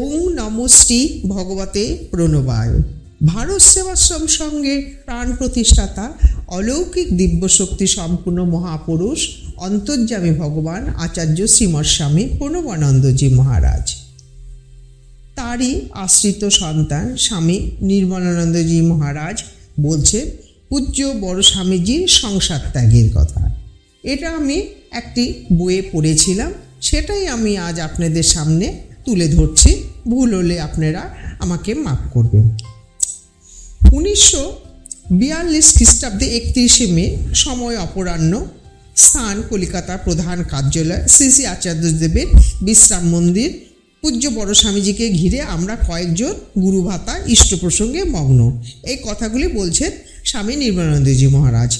ওং নমশ্রী ভগবতে প্রণবায়। ভারত সেবাশ্রম সঙ্গে প্রাণ প্রতিষ্ঠাতা অলৌকিক দিব্যশক্তি সম্পূর্ণ মহাপুরুষ, অন্তর্যামী ভগবান আচার্য শ্রীমৎ স্বামী প্রণবানন্দজি মহারাজ। তারই আশ্রিত সন্তান স্বামী নির্মলানন্দজি মহারাজ বলছেন পূজ্য বড় স্বামীজির সংসার ত্যাগের কথা। এটা আমি একটি বইয়ে পড়েছিলাম, সেটাই আমি আজ আপনাদের সামনে তুলে ধরছি। ভুল হলে আপনারা আমাকে মাফ করবেন। উনিশশো বিয়াল্লিশ খ্রিস্টাব্দে একত্রিশে মে, সময় অপরাহ্ন, স্থান কলিকাতা প্রধান কার্যালয়, শ্রী শ্রী আচার্যদেবের বিশ্রাম মন্দির। পূজ্য বড় স্বামীজিকে ঘিরে আমরা কয়েকজন গুরু ভাতা ইষ্ট প্রসঙ্গে মগ্ন। এই কথাগুলি বলছেন স্বামী নির্মলানন্দজি মহারাজ।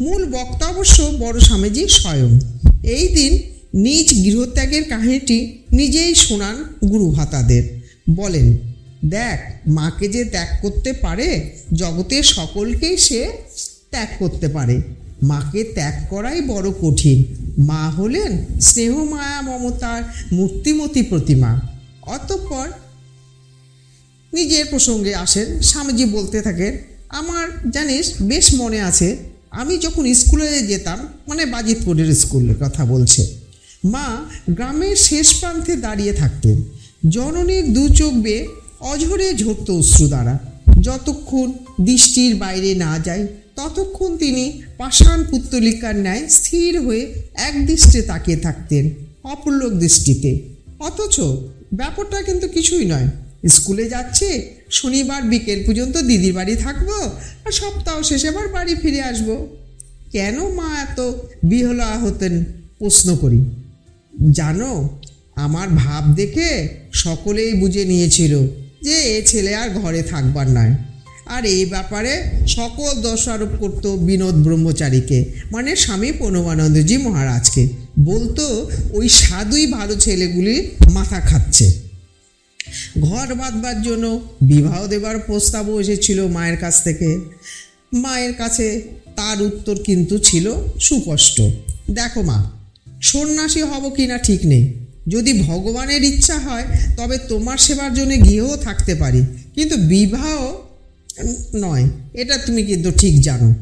মূল বক্তা অবশ্য বড় স্বামীজি স্বয়ং। এই দিন নিজ গৃহত্যাগের কাহিনীটি নিজেই শোনান গুরু ভাতাদের বলেন, দেখ, মাকে যে ত্যাগ করতে পারে, জগতের সকলকেই সে ত্যাগ করতে পারে। মাকে ত্যাগ করাই বড় কঠিন। মা হলেন স্নেহ মায়া মমতার মূর্তিমতী প্রতিমা। অতঃপর নিজের প্রসঙ্গে আসেন, স্বামীজি বলতে থাকেন, আমার জানিস, বেশ মনে আছে, আমি যখন স্কুলে যেতাম মানে বাজিতপুরের স্কুলের কথা বলছে। মা গ্রামের শেষ প্রান্তে দাঁড়িয়ে থাকতেন। জননীর দু চোখ বেয়ে অঝরে ঝরত অশ্রু দ্বারা যতক্ষণ দৃষ্টির বাইরে না যায়, ততক্ষণ তিনি পাষাণ পুত্তলিকার ন্যায় স্থির হয়ে এক দৃষ্টে তাকিয়ে থাকতেন অপূর্লক দৃষ্টিতে। অথচ ব্যাপারটা কিন্তু কিছুই নয়। স্কুলে যাচ্ছে, শনিবার বিকেল পর্যন্ত দিদির বাড়ি থাকব আর সপ্তাহ শেষে আবার বাড়ি ফিরে আসব। কেন মা এত বিহলা হতেন প্রশ্ন করি। জানো, আমার ভাব দেখে সকলেই বুঝে নিয়েছিল যে এ ছেলে আর ঘরে থাকবার নয়। আর এই ব্যাপারে সকল দোষারোপ করত বিনোদ ব্রহ্মচারীকে মানে স্বামী প্রণবানন্দজি মহারাজকে। বলতো, ওই সাধুই ভালো ছেলেগুলি মাথা খাচ্ছে। ঘর বাঁধবার জন্য বিবাহ দেবার প্রস্তাবও এসেছিল মায়ের কাছ থেকে। মায়ের কাছে তার উত্তর কিন্তু ছিল সুস্পষ্ট। দেখো মা সন্ন্যাসী হব কি না ঠিক নেই। যদি ভগবানের ইচ্ছা হয়, তবে তোমার সেবার জন্য গিয়েও থাকতে পারি। কিন্তু বিবাহ নয়, এটা তুমি কিন্তু ঠিক জানো।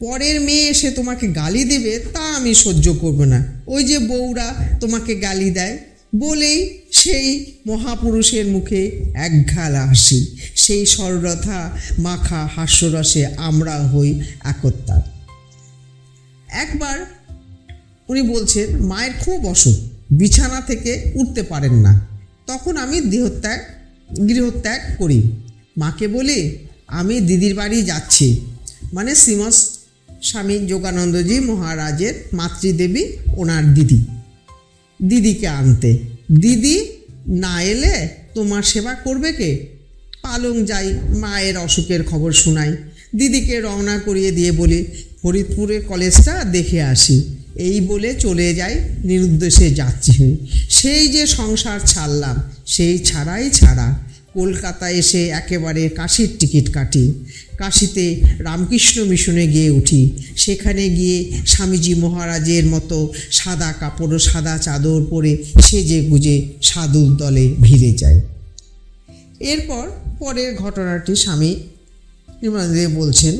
পরের মেয়ে এসে তোমাকে গালি দেবে, তা আমি সহ্য করব না। ওই যে বউরা তোমাকে গালি দেয়, বলেই সেই মহাপুরুষের মুখে একঘালা হাসি। সেই সরলতা, মাখা হাস্যরসে আমরা হই একত্রার একবার উনি বলছেন, মায়ের খুব অসুখ, বিছানা থেকে উঠতে পারেন না। তখন আমি দেহত্যাগ, গৃহত্যাগ করি। মাকে বলি, আমি দিদির বাড়ি যাচ্ছি। মানে শ্রীমৎ স্বামী যোগানন্দজি মহারাজের মাতৃদেবী ওনার দিদি, দিদিকে আনতে। দিদি, না এলে তোমার সেবা করবে কে? পালং যাই, মায়ের অসুখের খবর শোনাই। দিদিকে রওনা করিয়ে দিয়ে বলি ফরিদপুরে কলেজটা দেখে আসি। এই বলে চলে যায় নিরুদ্দেশে যাচ্ছি। হয়ে সেই যে সংসার ছাড়লাম সেই ছাড়াই ছাড়া কলকাতা এসে একেবারে কাশির টিকিট কাটি। কাশিতে রামকৃষ্ণ মিশনে গিয়ে উঠি। সেখানে গিয়ে স্বামীজি মহারাজের মতো সাদা কাপড় ও সাদা চাদর পরে সেজে গুজে সাধুর দলে ভিড়ে যায়। এরপর পরের ঘটনাটি স্বামী নির্মলানন্দ বলছেন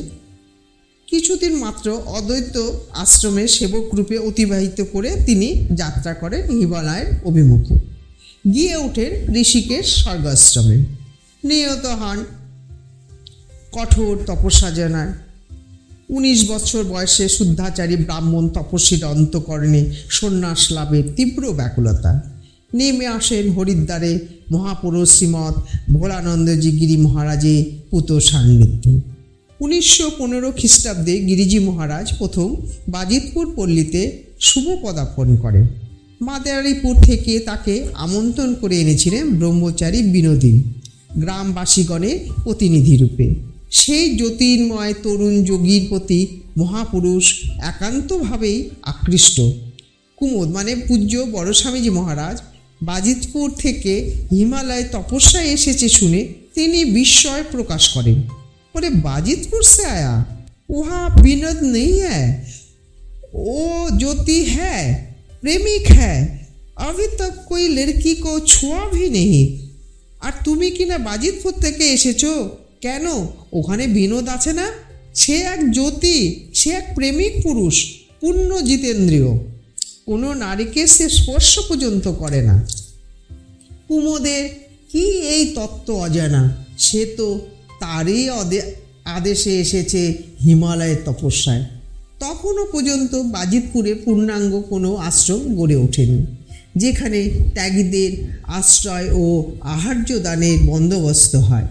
কিছুদিন মাত্র অদ্বৈত আশ্রমে সেবক রূপে অতিবাহিত করে তিনি যাত্রা করেন হিমালয়ের অভিমুখে। গিয়ে ওঠেন ঋষিকেশ স্বর্গাশ্রমে। নিহত হন কঠোর তপস্যাজনায় উনিশ বছর বয়সে শুদ্ধাচারী ব্রাহ্মণ তপস্বীর অন্তকরণে সন্ন্যাস লাভের তীব্র ব্যাকুলতা। নেমে আসেন হরিদ্বারে মহাপুরুষ শ্রীমৎ ভোলানন্দজি গিরি মহারাজে পুত সান্নিধ্যে। উনিশশো পনেরো খ্রিস্টাব্দে গিরিজি মহারাজ প্রথম বাজিতপুর পল্লীতে শুভ পদার্পণ করেন। মাদারীপুর থেকে তাকে আমন্ত্রণ করে এনেছিলেন ব্রহ্মচারী বিনোদী গ্রামবাসীগণের প্রতিনিধি রূপে। সেই জ্যোতির্ময় তরুণ যোগীর প্রতি মহাপুরুষ একান্তভাবেই আকৃষ্ট। কুমোদ মানে পূজ্য বড় স্বামীজি মহারাজ বাজিতপুর থেকে হিমালয় তপস্যায় এসেছে শুনে তিনি বিস্ময় প্রকাশ করেন। बोले बाजितपुर से आया वहाँ विनोद नहीं है वो ज्योति है प्रेमिक है अभी तक कोई लड़की को छुआ भी नहीं আর তুমি কিনা বাজিতপুর থেকে এসেছো কেন ওখানে বিনোদ আছে না সে এক জ্যোতি সে এক প্রেমিক পুরুষ পূর্ণ জিতেন্দ্রীয় কোনো নারীকে সে স্পর্শ পর্যন্ত করে না কুমোদের কি এই তত্ত্ব অজানা সে তো তারই আদেশে এসেছে হিমালয়ের তপস্যায়। তখনও পর্যন্ত বাজিতপুরে পূর্ণাঙ্গ কোনো আশ্রম গড়ে ওঠেনি, যেখানে ত্যাগীদের আশ্রয় ও আহার্য দানের বন্দোবস্ত হয়।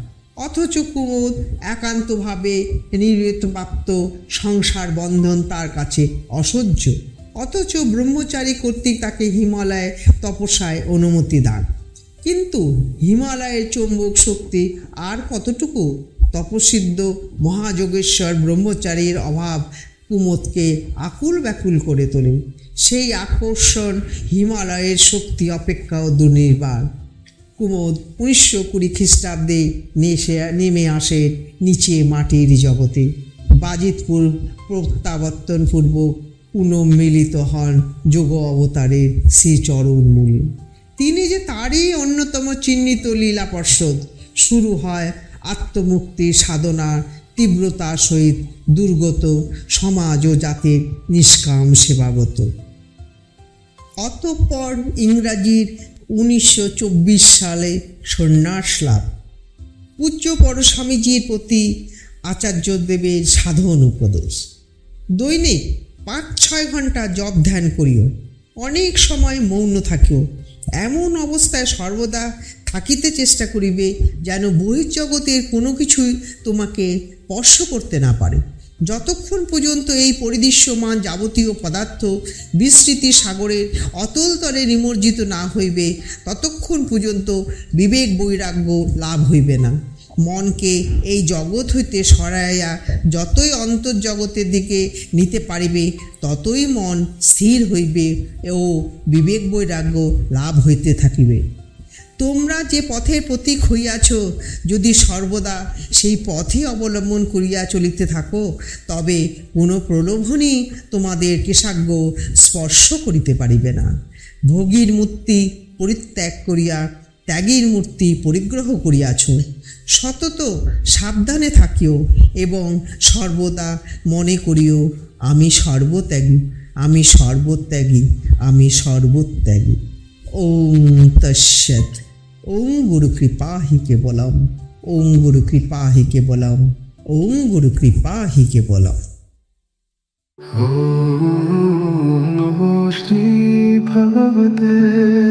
অথচ কুমোদ একান্তভাবে নির্বেতপ্রাপ্ত সংসার বন্ধন তার কাছে অসহ্য। অথচ ব্রহ্মচারী কর্তৃক তাকে হিমালয়ে তপস্যায় অনুমতি দান। কিন্তু হিমালয়ের চৌম্বক শক্তি আর কতটুকু? তপসিদ্ধ মহাযোগেশ্বর ব্রহ্মচারীর অভাব কুমোদকে আকুল ব্যাকুল করে তোলে। সেই আকর্ষণ হিমালয়ের শক্তি অপেক্ষাও দুর্নির্বাণ। কুমোদ উনিশশো কুড়ি খ্রিস্টাব্দে নেসে নেমে আসে নিচে মাটির জগতে। বাজিতপুর প্রত্যাবর্তন প্রত্যাবর্তনপূর্বক পুনঃমিলিত হন যোগ অবতারের শ্রীচরণ মূলে। তিনি যে তারই অন্যতম চিহ্নিত লীলা পর্ষদ, শুরু হয় আত্মমুক্তির সাধনার তীব্রতার সহিত দুর্গত সমাজ ও জাতির নিষ্কাম সেবাগত অতঃপর ইংরাজির উনিশশো চব্বিশ সালে সন্ন্যাস লাভ। পূজ্য পরস্বামীজির প্রতি আচার্য দেবের সাধন উপদেশ। দৈনিক পাঁচ ছয় ঘণ্টা জপ ধ্যান করিও। অনেক সময় মৌন থাকিও। এমন অবস্থায় সর্বদা থাকিতে চেষ্টা করিবে যেন বহির্জগতের কোনো কিছুই তোমাকে স্পর্শ করতে না পারে। যতক্ষণ পর্যন্ত এই পরিদৃশ্যমান যাবতীয় পদার্থ বিস্তৃতি সাগরের অতলতরে নিমজ্জিত না হইবে, ততক্ষণ পর্যন্ত বিবেক বৈরাগ্য লাভ হইবে না। মনকে এই জগৎ হইতে সরাইয়া যতই অন্তর্জগতের দিকে নিতে পারিবে, ততই মন স্থির হইবে ও বিবেক বৈরাগ্য লাভ হইতে থাকিবে। তোমরা যে পথের প্রতীক হইয়াছ, যদি সর্বদা সেই পথে অবলম্বন করিয়া চলিতে থাকো, তবে কোনো প্রলোভনই তোমাদের কেশাগ্য স্পর্শ করিতে পারিবে না। ভোগীর মূর্তি পরিত্যাগ করিয়া ত্যাগীর মূর্তি পরিগ্রহ করিয়াছ সতত সাবধানে থাকিও এবং সর্বদা মনে করিও আমি সর্বত্যাগী আমি সর্বত্যাগী আমি সর্বত্যাগী ওম তস্যৎ ওম গুরু কৃপা হি কেবলম ওম গুরু কৃপা হি কেবলম ওম গুরু কৃপা হি কেবলম ॐ नमो श्रीभगवते प्रणो